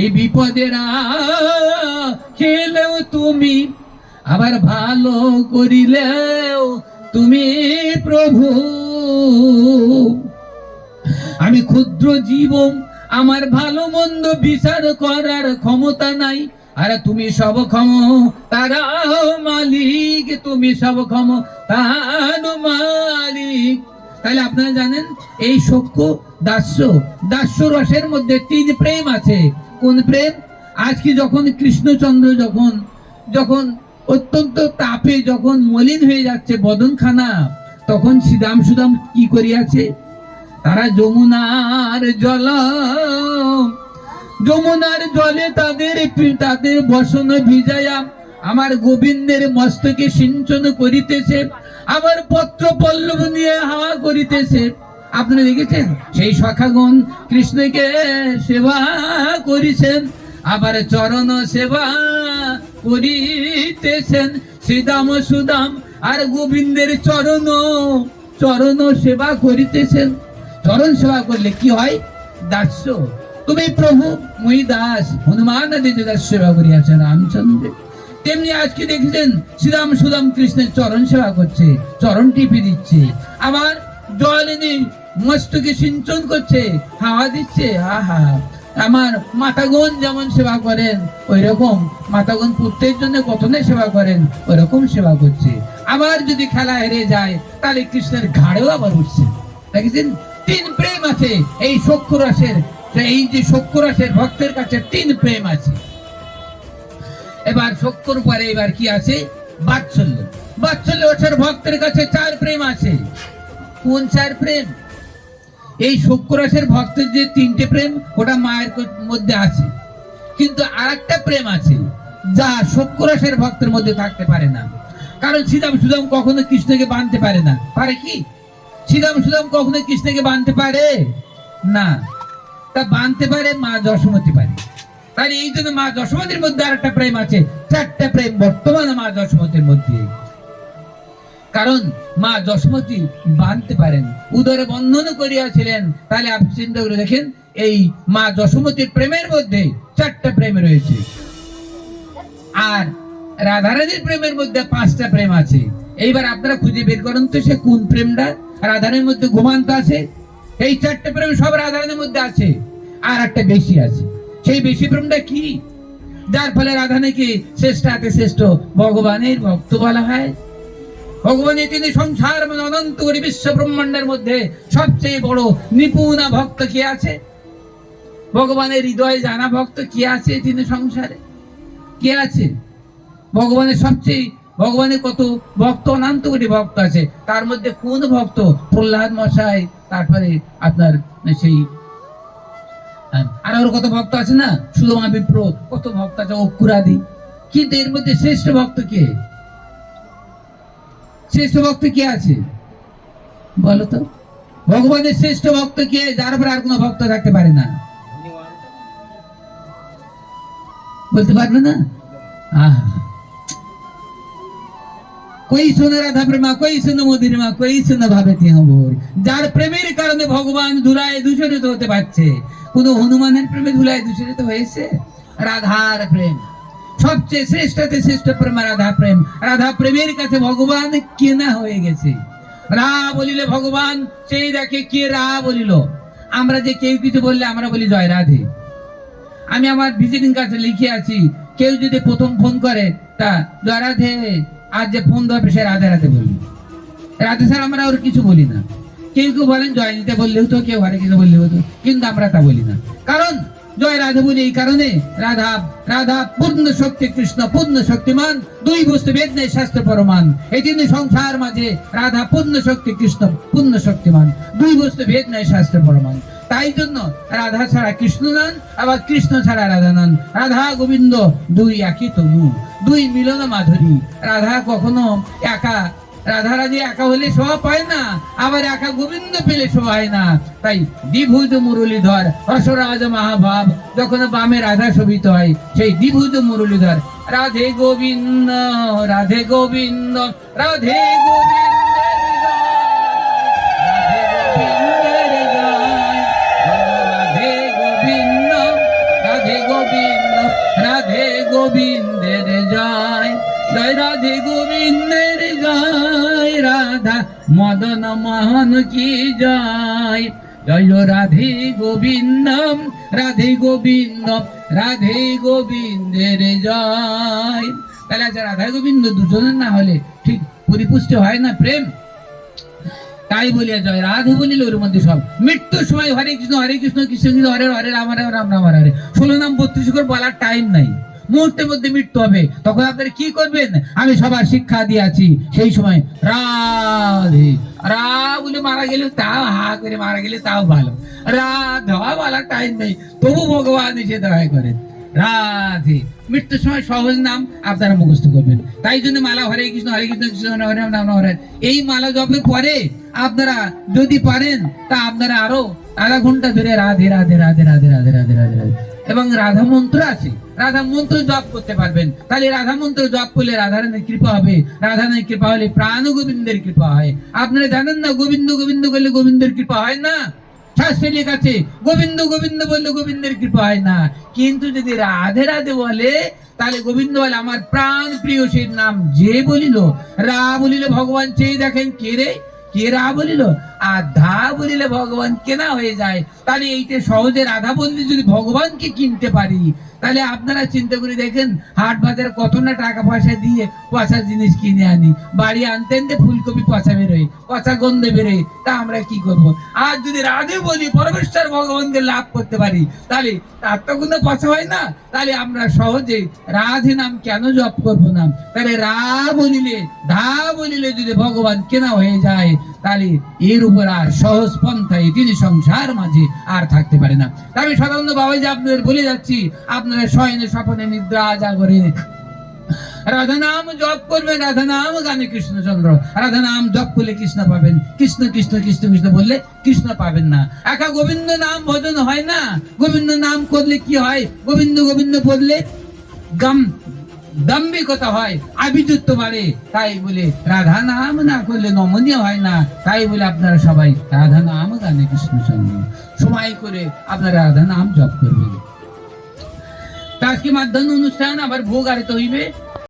এই বিপদের খেলেও তুমি আবার ভালো করিলেও তুমি প্রভু। আমি ক্ষুদ্র জীবন, আমার ভালো মন্দ বিচার করার ক্ষমতা নাই। আর তুমি সব ক্ষম, তারা মালিক, তুমি সব ক্ষম তার মালিক। তাহলে আপনারা জানেন, এই সক্ষ দাস্য দাস্য রসের মধ্যে তিন প্রেম আছে। কোন প্রেম? আজকে যখন কৃষ্ণচন্দ্র যখন যখন অত্যন্ত তাপে যখন মলিন হয়ে যাচ্ছে বদনখানা, তখন শ্রীরাম সুদাম কি করিয়াছে? তারা যমুনার জল, যমুনার জলে তাদের তাদের বসন ভিজাইয়া আমার গোবিন্দের মস্তকে সিঞ্চন করিতেছে, আমার পত্র পল্লব নিয়ে হাওয়া করিতেছে। আপনারা দেখেছেন? সেই সখাগণ কৃষ্ণকে সেবা করিছেন, আবার চরণ সেবা করিতেছেন। শ্রীদাম সুদাম আর গোবিন্দের চরণ চরণ সেবা করিতেছেন। চরণ সেবা করলে কি হয়? দাস্য। তুমি প্রভু, মই দাস, হনুমান সেবা করিয়াছেন রামচন্দ্র। তেমনি আজকে দেখেছেন শ্রীরাম সুদাম কৃষ্ণের চরণ সেবা করছে, চরণ টিপে দিচ্ছে। আবার জল এনে মস্তকে সিঞ্চন করছে, হাওয়া দিচ্ছে আহা আমার মাতাগণ যেমন সেবা করেন ওই রকম মাতাগণ পুত্রের জন্য কতনে সেবা করেন ওই রকম সেবা করছে। আবার যদি খেলা হেরে যায়, তাহলে কৃষ্ণের ঘাড়েও আবার উঠছে। দেখেছেন? তিন প্রেম আছে, এই সক্ষরাসের, এই যে সক্ষরাসের ভক্তের কাছে তিন প্রেম আছে। এবার সক্ষর পরে এবার কি আছে? বাৎসল্য। বাৎসল্য ভক্তের কাছে চার প্রেম আছে। কোন চার প্রেম? এই শুক্রাসের ভক্তের যে তিনটে প্রেম, ওটা মায়ের মধ্যে আছে। কিন্তু আরেকটা প্রেম আছে, যা শুক্রাসের ভক্তের মধ্যে থাকতে পারে না। কারণ শ্রীরাম সুদাম কখনো কৃষ্ণকে বাঁধতে পারে না। পারে কি? শ্রীরাম সুদাম কখনো কৃষ্ণকে বাঁধতে পারে? না। তা বাঁধতে পারে, মা যশোমতি পারে। তাহলে এই জন্য মা যশোমতির মধ্যে আরেকটা প্রেম আছে। চারটা প্রেম বর্তমানে মা যশোমতির মধ্যে। কারণ মা যশোমতী বাঁধতে পারেন। উদরে বন্ধন করিয়াছিলেন, তাহলে আপনি চিন্তা করে দেখেন, এই মা যশোমতীর প্রেমের মধ্যে চারটা প্রেম রয়েছে। আর রাধারানীর প্রেমের মধ্যে পাঁচটা প্রেম আছে। এইবার আপনারা খুঁজে বের করুন তো সে কোন প্রেমটা। রাধারানীর মধ্যে ঘুমান্ত আছে, এই চারটে প্রেম সব রাধারানীর মধ্যে আছে, আর একটা বেশি আছে। সেই বেশি প্রেমটা কি? যার ফলে রাধানীকে শ্রেষ্ঠাতে শ্রেষ্ঠ ভগবানের ভক্ত বলা হয়। ভগবানের তিনি সংসার মানে অনন্ত কোটি বিশ্ব ব্রহ্মাণ্ডের মধ্যে সবচেয়ে বড় নিপুণা ভক্ত কি আছে? ভগবানের হৃদয়ে জানা ভক্ত কি আছে তিনি সংসারে? কে আছে? ভগবানের সবচেয়ে, ভগবানের কত ভক্ত, অনন্ত কোটি ভক্ত আছে, তার মধ্যে কোন ভক্ত? প্রহ্লাদ মশাই, তারপরে আপনার সেই আর আরও কত ভক্ত আছে না? সুদমা বিপ্র কত ভক্ত আছে? অক্ষুরাদি। কিন্তু এর মধ্যে শ্রেষ্ঠ ভক্ত কে? শ্রেষ্ঠ ভক্ত কে আছে? বলো তো। ভগবানের শ্রেষ্ঠ ভক্ত কে যার উপর আর কোনো ভক্ত থাকতে পারে না? বলতে পারবে না? কই শোনে রাধা প্রেমা কই শোনে মোদির মা কই শোনে ভাবে যার প্রেমের কারণে ভগবান ধুলায় দূষণিত হতে পারছে। কোন হনুমানের প্রেমে ধুলায় দূষণিত হয়েছে? রাধার প্রেম। সবচেয়ে শ্রেষ্ঠতে শ্রেষ্ঠ প্রেম রাধা প্রেম। রাধা প্রেমের কাছে ভগবান কেনা হয়ে গেছে। রা বলিলে, ভগবান, সেই দেখে কে রা বলিল? আমরা যে কেউ কিছু বললে আমরা বলি, জয় রাধে। আমি আমার ভিজিটিং কার্ডে লিখে আছি, কেউ যদি প্রথম ফোন করে, তা জয় রাধে। আজ যে ফোন ধরবে সে রাধে রাধে বলি। রাধে স্যার, আমরা ওর কিছু বলি না। কেউ কেউ বলেন, জয় নিতে বললে হতো কেউ হরে কিছু বললে হতো কিন্তু আমরা তা বলি না। কারণ জয় রাধে বলি এই কারণে রাধা রাধা, পূর্ণ শক্তি কৃষ্ণ, পূর্ণ শক্তিমান, দুই বস্তু বেদ নেই শাস্ত্র পরমান। এই জন্য সংসার মাঝে রাধা, পূর্ণ শক্তি কৃষ্ণ, পূর্ণ শক্তিমান, দুই বস্তু ভেদ নেই শাস্ত্র পরমান। তাই জন্য রাধা ছাড়া কৃষ্ণ নন, আবার কৃষ্ণ ছাড়া রাধা নন। রাধা গোবিন্দ দুই একই তনু, দুই মিলন মাধুরী। রাধা কখনো একা রাধা রাধি একা হলে শোভা পায় না, আবার একা গোবিন্দ পেলে শোভা হয় না। তাই দ্বিভুজ মুরলীধর রসরাজ মহাভাব, যখন বামে রাধা শোভিত হয়, সেই দ্বিভুজ মুরলীধর, রাধে গোবিন্দ রাধে গোবিন্দ রাধে গোবিন্দ। মদন মোহন কি জয় জয় রাধে গোবিন্দ রাধে গোবিন্দ রাধে গোবিন্দের জয়। তাহলে আচ্ছা রাধা গোবিন্দ দুজনের না হলে ঠিক পরিপুষ্ট হয় না প্রেম? তাই বলিয়া জয় রাধে বলিল ওর মধ্যে সব। মৃত্যুর সময় হরে কৃষ্ণ হরে কৃষ্ণ কৃষ্ণ কৃষ্ণ, হরে হরে রাম রাম রাম, হরে হরে। ষোলো নাম বত্রিশ করে বলার টাইম নাই। মুহূর্তের মধ্যে মৃত্যু হবে। তখন আপনারা কি করবেন? আমি সবার শিক্ষা দিয়েছি। সেই সময় রাধে। রা বলে মারা গেলে তাও হা করে মারা গেলে তাও ভালো। রাধা বলার টাইম নেই। তবু ভগবান এসে দয়া করেন রাধে। মৃত্যুর সময় সহজ নাম আপনারা মুখস্থ করবেন। তাই জন্য মালা হরে কৃষ্ণ হরে কৃষ্ণ কৃষ্ণ, হরে হরে হরে। এই মালা জপের পরে আপনারা যদি পারেন, তা আপনারা আরও আধা ঘণ্টা ধরে রাধে রাধে রাধে রাধে রাধে রাধে রাধে রাধে। এবং রাধা মন্ত্র আছে। রাধা মন্ত্র জপ করতে পারবেন। তাহলে রাধা মন্ত্র জপ করলে রাধারানীর কৃপা হবে। রাধারানীর কৃপা হলে প্রাণ গোবিন্দের কৃপা হয়। আপনারা জানেন না গোবিন্দ গোবিন্দ করলে গোবিন্দের কৃপা হয় না? গোবিন্দ গোবিন্দ বললে গোবিন্দের কৃপা হয় না। কিন্তু যদি রাধে রাধে বলে, তাহলে গোবিন্দ বলে, আমার প্রাণ প্রিয় সেই নাম যে বলিল, রা বলিলে, ভগবান চেয়ে দেখেন কে রে? কে রা বলিল? আর ধা বলিলে ভগবান কেনা হয়ে যায়। তাহলে সহজে রাধা যদি ভগবানকে কিনতে পারি, তাহলে আপনারা চিন্তা করে দেখেন, হাট বাজারে কত না টাকা পয়সা দিয়ে পচা জিনিস কিনে আনি। বাড়ি আনতে আনতে ফুলকপি পচা বেরোয়, পচা গন্ধে বেরোয়, তা আমরা কি করব? আর যদি রাধে বলি, পরমেশ্বর ভগবানকে লাভ করতে পারি, তাহলে তার তো কোনো পচা হয় না। তাহলে আমরা সহজে রাধে নাম কেন জপ করব না? তাহলে রা বলিলে, ধা বলিলে যদি ভগবান কেনা হয়ে যায়, তাহলে এর উপর আর সহজ পন্থায় তিনি সংসার মাঝে আর থাকতে পারে না। আমি সাধারণত বাবাজি আপনাদের বলে যাচ্ছি আপনারা শয়নে স্বপনে নিদ্রা জাগরে। রাধা নাম জপ করবেন রাধা নাম গানে কৃষ্ণচন্দ্র। রাধা নাম জপ করলে কৃষ্ণ পাবেন। কৃষ্ণ কৃষ্ণ কৃষ্ণ কৃষ্ণ বললে কৃষ্ণ পাবেন না। একা গোবিন্দ নাম ভজন হয় না। গোবিন্দ নাম করলে কি হয়? গোবিন্দ গোবিন্দ বললে গাম দাম্ভিকতা হয়, আবিদত্ব বাড়ে। তাই বলে রাধা নাম না করলে নমনীয় হয় না। তাই বলে আপনারা সবাই রাধা নাম গানে কৃষ্ণচন্দ্র সময় করে আপনারা রাধা নাম জপ করবেন। তার কি মাধ্যম অনুষ্ঠান আবার ভোগ আরিত হইবে?